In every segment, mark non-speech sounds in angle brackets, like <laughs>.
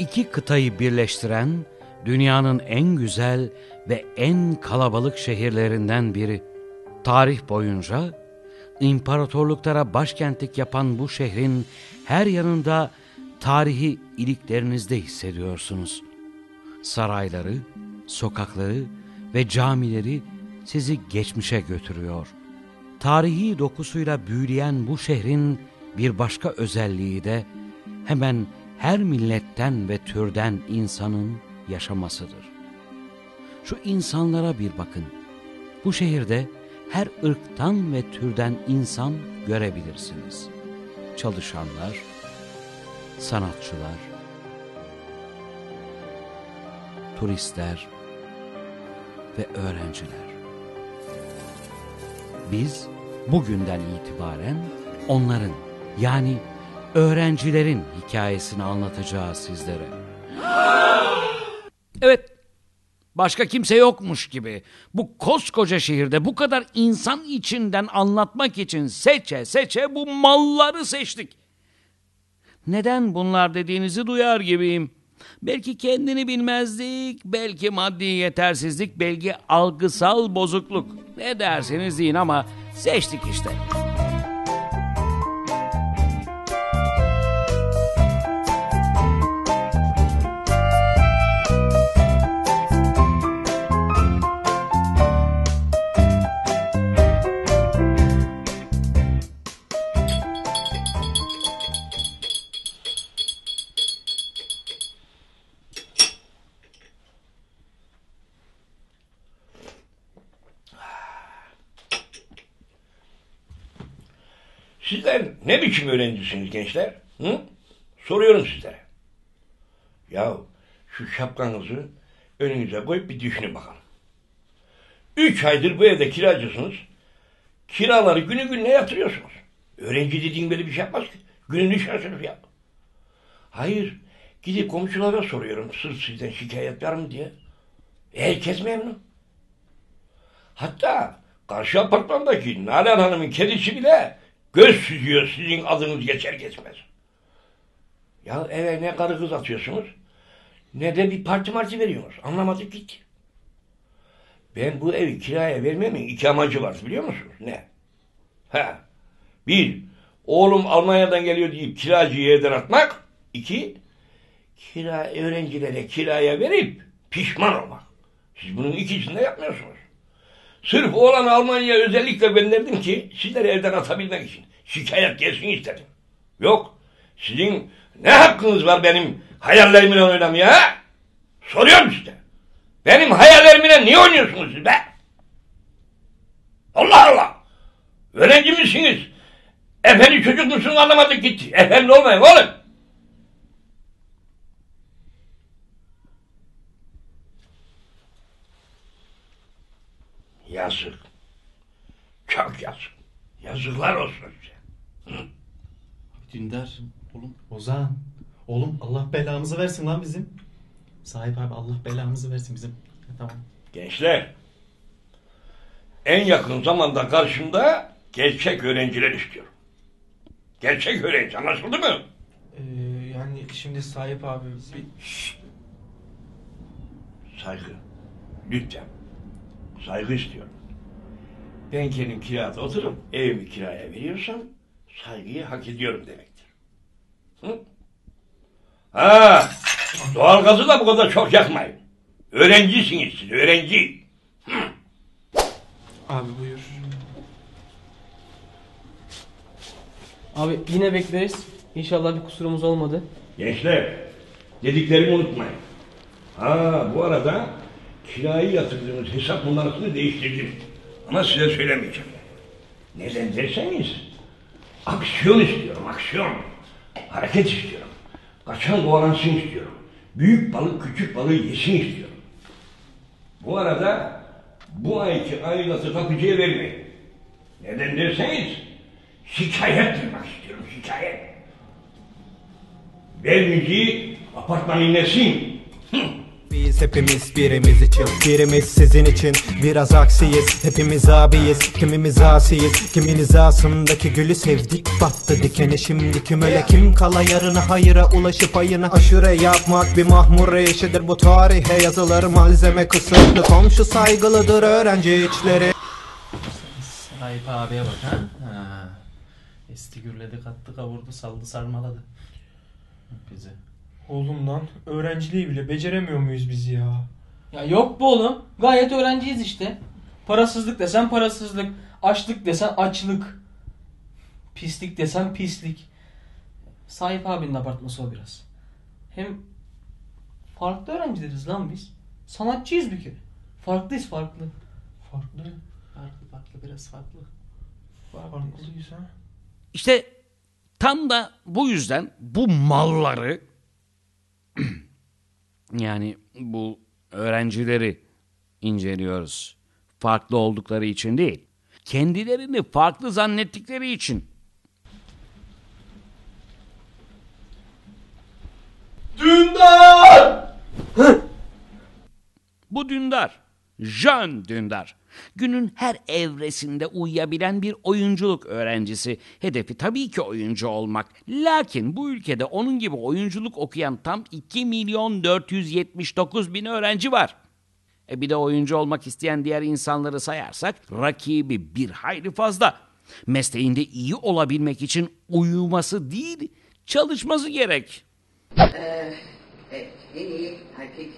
iki kıtayı birleştiren dünyanın en güzel ve en kalabalık şehirlerinden biri. Tarih boyunca imparatorluklara başkentlik yapan bu şehrin her yanında tarihi iliklerinizde hissediyorsunuz. Sarayları, sokakları ve camileri sizi geçmişe götürüyor. Tarihi dokusuyla büyüleyen bu şehrin bir başka özelliği de hemen her milletten ve türden insanın yaşamasıdır. Şu insanlara bir bakın. Bu şehirde her ırktan ve türden insan görebilirsiniz. Çalışanlar, sanatçılar, turistler ve öğrenciler. Biz bugünden itibaren onların yani öğrencilerin hikayesini anlatacağız sizlere. Evet, başka kimse yokmuş gibi. Bu koskoca şehirde bu kadar insan içinden anlatmak için seçe seçe bu malları seçtik. Neden bunlar dediğinizi duyar gibiyim. Belki kendini bilmezlik, belki maddi yetersizlik, belki algısal bozukluk. Ne derseniz deyin ama seçtik işte. Sizler ne biçim öğrencisiniz gençler? Hı? Soruyorum sizlere. Ya şu şapkanızı önünüze koyup bir düşünün bakalım. Üç aydır bu evde kiracısınız. Kiraları günü gününe yatırıyorsunuz. Öğrenci dediğin böyle bir şey yapmaz ki. Gününü şaşırır ya. Hayır. Gidip komşulara soruyorum. Sırf sizden şikayet var mı diye. Herkes memnun. Hatta karşı apartmandaki Nalan Hanım'ın kedisi bile göz süzüyor sizin adınız geçer geçmez. Ya eve ne karı kız atıyorsunuz ne de bir parti marti veriyorsunuz. Anlamadık gitti. Ben bu evi kiraya vermemin iki amacı var biliyor musunuz? Ne? Ha. Bir, oğlum Almanya'dan geliyor deyip kiracıyı evden atmak. İki, kira öğrencilere kiraya verip pişman olmak. Siz bunun ikisini de yapmıyorsunuz. Sırf oğlan Almanya'ya özellikle gönderdim ki sizleri evden atabilmek için. Şikayet gelsin istedim. Yok. Sizin ne hakkınız var benim hayallerimle oynamaya? Soruyorum işte. Benim hayallerimle niye oynuyorsunuz siz be? Allah Allah. Öğrenci misiniz? Efendi çocuk musun anlamadık gitti. Efendi olmayın oğlum. Yazık. Çok yazık. Yazıklar olsun size. Dündar, oğlum Ozan. Oğlum Allah belamızı versin lan bizim. Sahip abi Allah belamızı versin bizim. Ha, Tamam. Gençler, en yakın zamanda karşımda gerçek öğrenciler istiyorum. Gerçek öğrenci anlaşıldı mı? Ee, yani şimdi sahip abi bir... Saygı. Lütfen. Saygı istiyorum. Ben kendim kirada oturup evimi kiraya veriyorsam saygıyı hak ediyorum demektir. Hı? Ha, doğalgazı da bu kadar çok yakmayın. Öğrencisiniz siz, öğrenci. Abi buyur. Abi yine bekleriz. İnşallah bir kusurumuz olmadı. Gençler, dediklerimi unutmayın. Ha, bu arada kirayı yatırdığınız hesap numarasını değiştirdim. Ama size söylemeyeceğim. Neden derseniz, aksiyon istiyorum, aksiyon. Hareket istiyorum. Kaçan kovalansın istiyorum. Büyük balık küçük balığı yesin istiyorum. Bu arada bu ayki aidatı kapıcıya vermeyin. Neden derseniz, şikayet duymak istiyorum, şikayet. Ver müziği, apartman inlesin. Biz hepimiz birimiz için, birimiz sizin için Biraz aksiyiz, hepimiz abiyiz Kimimiz asiyiz, kimin hizasındaki gülü sevdik Battı dikeni şimdi kim öle kim kala Yarına hayıra ulaşıp ayını aşure yapmak Bir mahmur işidir bu tarihe yazılır Malzeme kısıtlı, komşu saygılıdır öğrenci içleri Sahip abiye bak ha. ha. Esti gürledi kattı kavurdu saldı sarmaladı. Bizi. Oğlum lan öğrenciliği bile beceremiyor muyuz biz ya? Ya yok bu oğlum. Gayet öğrenciyiz işte. Parasızlık desen parasızlık. Açlık desen açlık. Pislik desen pislik. Sahip abinin apartması o biraz. Hem farklı öğrencileriz lan biz. Sanatçıyız bir kere. Farklıyız farklı. Farklı. Farklı farklı biraz farklı. Farklıyız ha. İşte tam da bu yüzden bu malları yani bu öğrencileri inceliyoruz. Farklı oldukları için değil. Kendilerini farklı zannettikleri için. Dündar! Bu Dündar. Jön Dündar. Günün her evresinde uyuyabilen bir oyunculuk öğrencisi. Hedefi tabii ki oyuncu olmak. Lakin bu ülkede onun gibi oyunculuk okuyan tam 2 milyon 479 bin öğrenci var. E bir de oyuncu olmak isteyen diğer insanları sayarsak rakibi bir hayli fazla. Mesleğinde iyi olabilmek için uyuması değil, çalışması gerek. Evet, en iyi erkek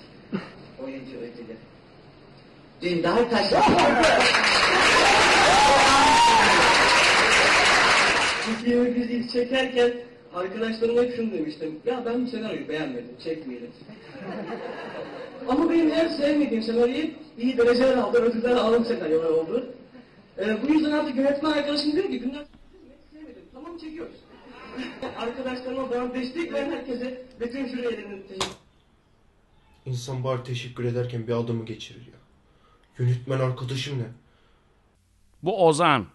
oyuncu ödülü. Dündar Taşlar. Türkiye diziyi çekerken arkadaşlarıma şunu demiştim. Ya ben bu senaryoyu beğenmedim, çekmeyelim. Ama benim her sevmediğim senaryoyu iyi dereceler aldı, ödüller aldığım senaryolar oldu. Ee, bu yüzden artık yönetmen arkadaşım diyor ki günden sevmedim, tamam çekiyoruz. <laughs> Arkadaşlarıma bana destek veren herkese bütün jüri üyelerine teşekkür İnsan bari teşekkür ederken bir adımı geçirir ya. Yönetmen arkadaşım ne? Bu Ozan.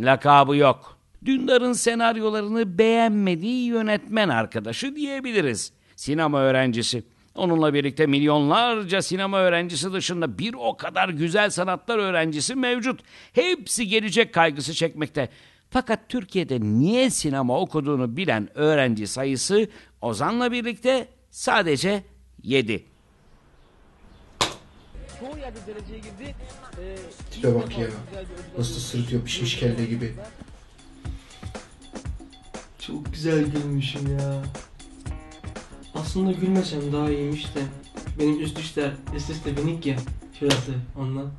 Lakabı yok. Dündar'ın senaryolarını beğenmediği yönetmen arkadaşı diyebiliriz. Sinema öğrencisi. Onunla birlikte milyonlarca sinema öğrencisi dışında bir o kadar güzel sanatlar öğrencisi mevcut. Hepsi gelecek kaygısı çekmekte. Fakat Türkiye'de niye sinema okuduğunu bilen öğrenci sayısı Ozan'la birlikte sadece 7. Çoğu yerde dereceye girdi. Ee, Tipe bak ya. Nasıl sırıtıyor pişmiş kelle gibi. Çok güzel gülmüşüm ya. Aslında gülmesem daha iyiymiş de. Benim üst üstler üst üste binik ya. Şurası ondan.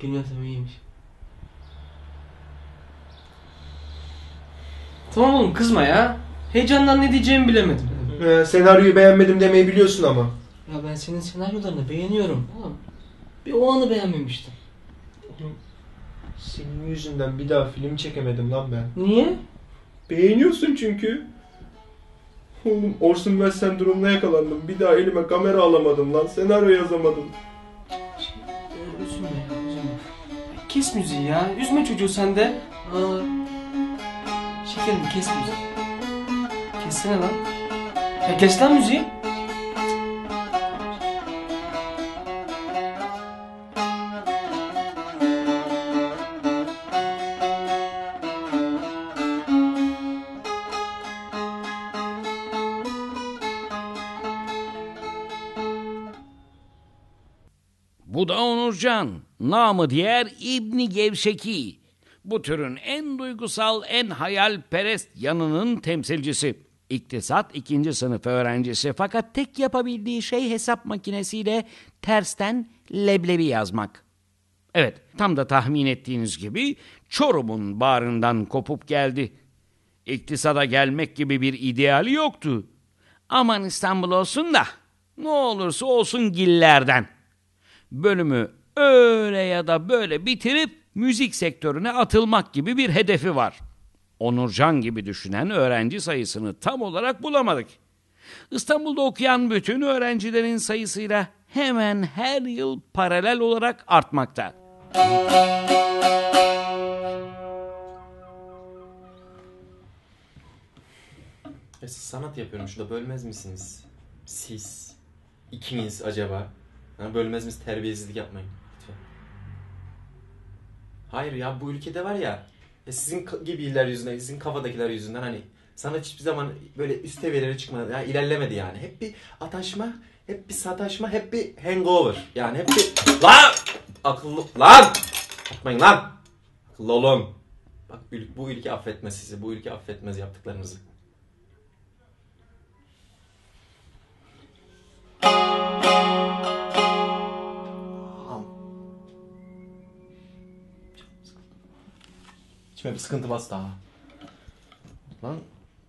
Gülmesem iyiymiş. Tamam oğlum kızma ya. Heyecandan ne diyeceğimi bilemedim. Ee, senaryoyu beğenmedim demeyi biliyorsun ama. Ya ben senin senaryolarını beğeniyorum oğlum. Bir o anı beğenmemiştim. Senin yüzünden bir daha film çekemedim lan ben. Niye? Beğeniyorsun çünkü. Oğlum Orson Welles sendromuna yakalandım. Bir daha elime kamera alamadım lan. Senaryo yazamadım. Ee, üzülme ya üzülme. Kes müziği ya. Üzme çocuğu sen de. Aa. Şekerim kes müziği. Kessene lan. Ya kes lan müziği. Bu da Onurcan, namı diğer İbni Gevşeki. Bu türün en duygusal, en hayalperest yanının temsilcisi. İktisat ikinci sınıf öğrencisi fakat tek yapabildiği şey hesap makinesiyle tersten leblebi yazmak. Evet, tam da tahmin ettiğiniz gibi Çorum'un bağrından kopup geldi. İktisada gelmek gibi bir ideali yoktu. Aman İstanbul olsun da ne olursa olsun gillerden bölümü öyle ya da böyle bitirip müzik sektörüne atılmak gibi bir hedefi var. Onurcan gibi düşünen öğrenci sayısını tam olarak bulamadık. İstanbul'da okuyan bütün öğrencilerin sayısıyla hemen her yıl paralel olarak artmakta. Siz sanat yapıyorum şurada bölmez misiniz? Siz. ikiniz acaba? Ha, bölmez misiniz? Terbiyesizlik yapmayın. Lütfen. Hayır ya bu ülkede var ya, ya sizin ka- gibiler yüzünden, sizin kafadakiler yüzünden hani sanat hiçbir zaman böyle üst seviyelere çıkmadı. Yani ilerlemedi yani. Hep bir ataşma, hep bir sataşma, hep bir hangover. Yani hep bir... Lan! Akıllı... Lan! Yapmayın lan! Akıllı olun. Bak bu ülke affetmez sizi. Bu ülke affetmez yaptıklarınızı. İçime bir sıkıntı bastı ha. Lan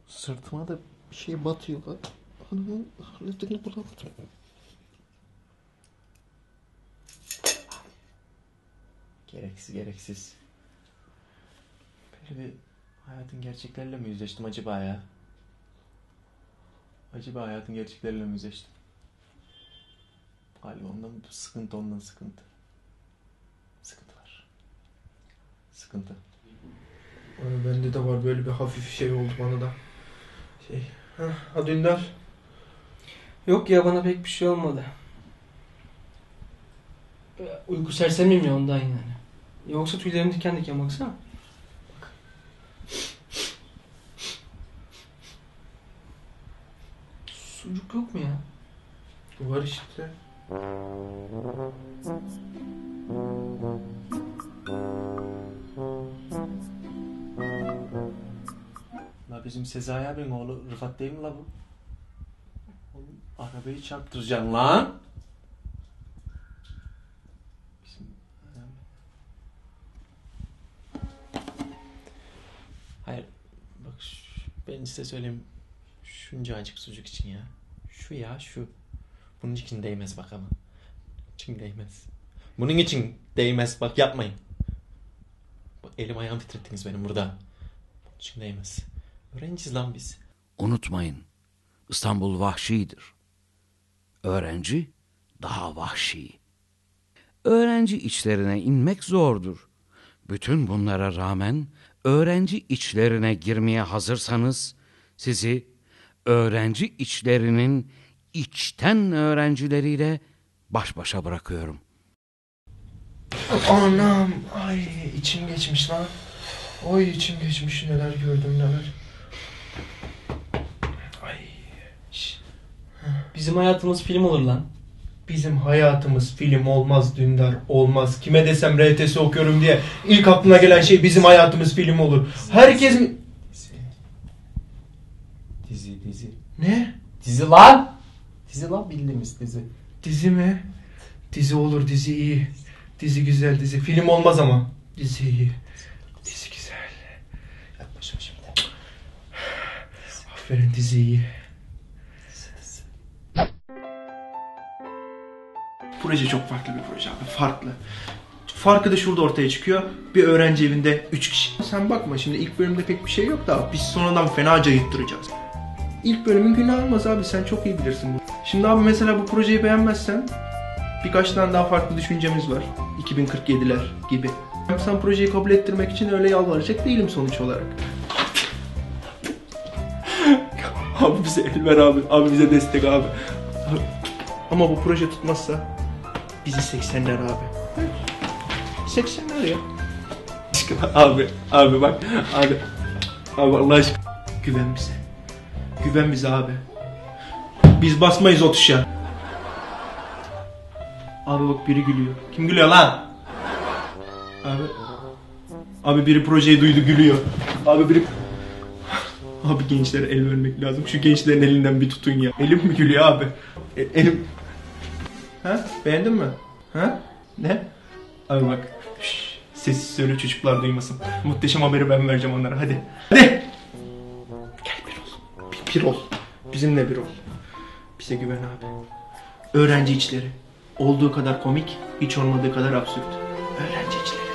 sırtıma da bir şey batıyor lan. Anamın hallettiğini bulamadım. Gereksiz gereksiz. Böyle bir hayatın gerçekleriyle mi yüzleştim acaba ya? Acaba hayatın gerçekleriyle mi yüzleştim? Galiba ondan sıkıntı ondan sıkıntı. Sıkıntı var. Sıkıntı. Bende de var böyle bir hafif şey oldu bana da. Şey. Heh, ha Dündar. Yok ya bana pek bir şey olmadı. Uyku sersemiyim ya ondan yani. Yoksa tüylerim diken diken baksana. Bak. Sucuk yok mu ya? Var işte. Bizim Sezai abinin oğlu Rıfat değil mi la bu? Oğlum arabayı çarptıracaksın lan. Bizim... Hayır bak ben size söyleyeyim şunca acık sucuk için ya. Şu ya şu. Bunun için değmez bak ama. için değmez. Bunun için değmez bak yapmayın. Elim ayağım titrettiniz benim burada. Bunun için değmez. Öğrenciyiz lan biz. Unutmayın, İstanbul vahşidir. Öğrenci daha vahşi. Öğrenci içlerine inmek zordur. Bütün bunlara rağmen öğrenci içlerine girmeye hazırsanız sizi öğrenci içlerinin içten öğrencileriyle baş başa bırakıyorum. Anam. Ay içim geçmiş lan. Oy içim geçmiş neler gördüm neler. Ay. şş, Bizim hayatımız film olur lan. Bizim hayatımız film olmaz Dündar olmaz. Kime desem RTS okuyorum diye ilk aklına gelen şey bizim hayatımız film olur. Herkes mi... Dizi dizi. Ne? Dizi lan! Dizi lan bildiğimiz dizi. Dizi mi? Dizi olur dizi iyi. Dizi güzel dizi. Film olmaz ama. Dizi iyi. Dizi güzel. Yaklaşma şimdi. Aferin dizi iyi. Proje çok farklı bir proje abi. Farklı. Farkı da şurada ortaya çıkıyor. Bir öğrenci evinde 3 kişi. Sen bakma şimdi ilk bölümde pek bir şey yok da biz sonradan fenaca yıttıracağız. İlk bölümün günah olmaz abi sen çok iyi bilirsin bunu. Şimdi abi mesela bu projeyi beğenmezsen birkaç tane daha farklı düşüncemiz var. 2047'ler gibi. Sen projeyi kabul ettirmek için öyle yalvaracak değilim sonuç olarak. <laughs> Abi bize el ver abi. Abi bize destek. Abi, Ama bu proje tutmazsa bizi 80'ler abi. 80'ler ya. Aşkına abi. Abi bak. Abi. Abi Allah aşkına. Güven bize. Güven bize abi. Biz basmayız o tuşa. Abi bak biri gülüyor. Kim gülüyor lan? Abi. Abi biri projeyi duydu gülüyor. Abi biri Abi gençlere el vermek lazım. Şu gençlerin elinden bir tutun ya. Elim mi gülüyor abi? E- elim... Ha? Beğendin mi? Ha? Ne? Abi bak. Şşş, sessiz söyle çocuklar duymasın. Muhteşem haberi ben vereceğim onlara. Hadi. Hadi. Gel bir ol. Bir, bir ol. Bizimle bir ol. Bize güven abi. Öğrenci içleri. Olduğu kadar komik, hiç olmadığı kadar absürt. Öğrenci içleri.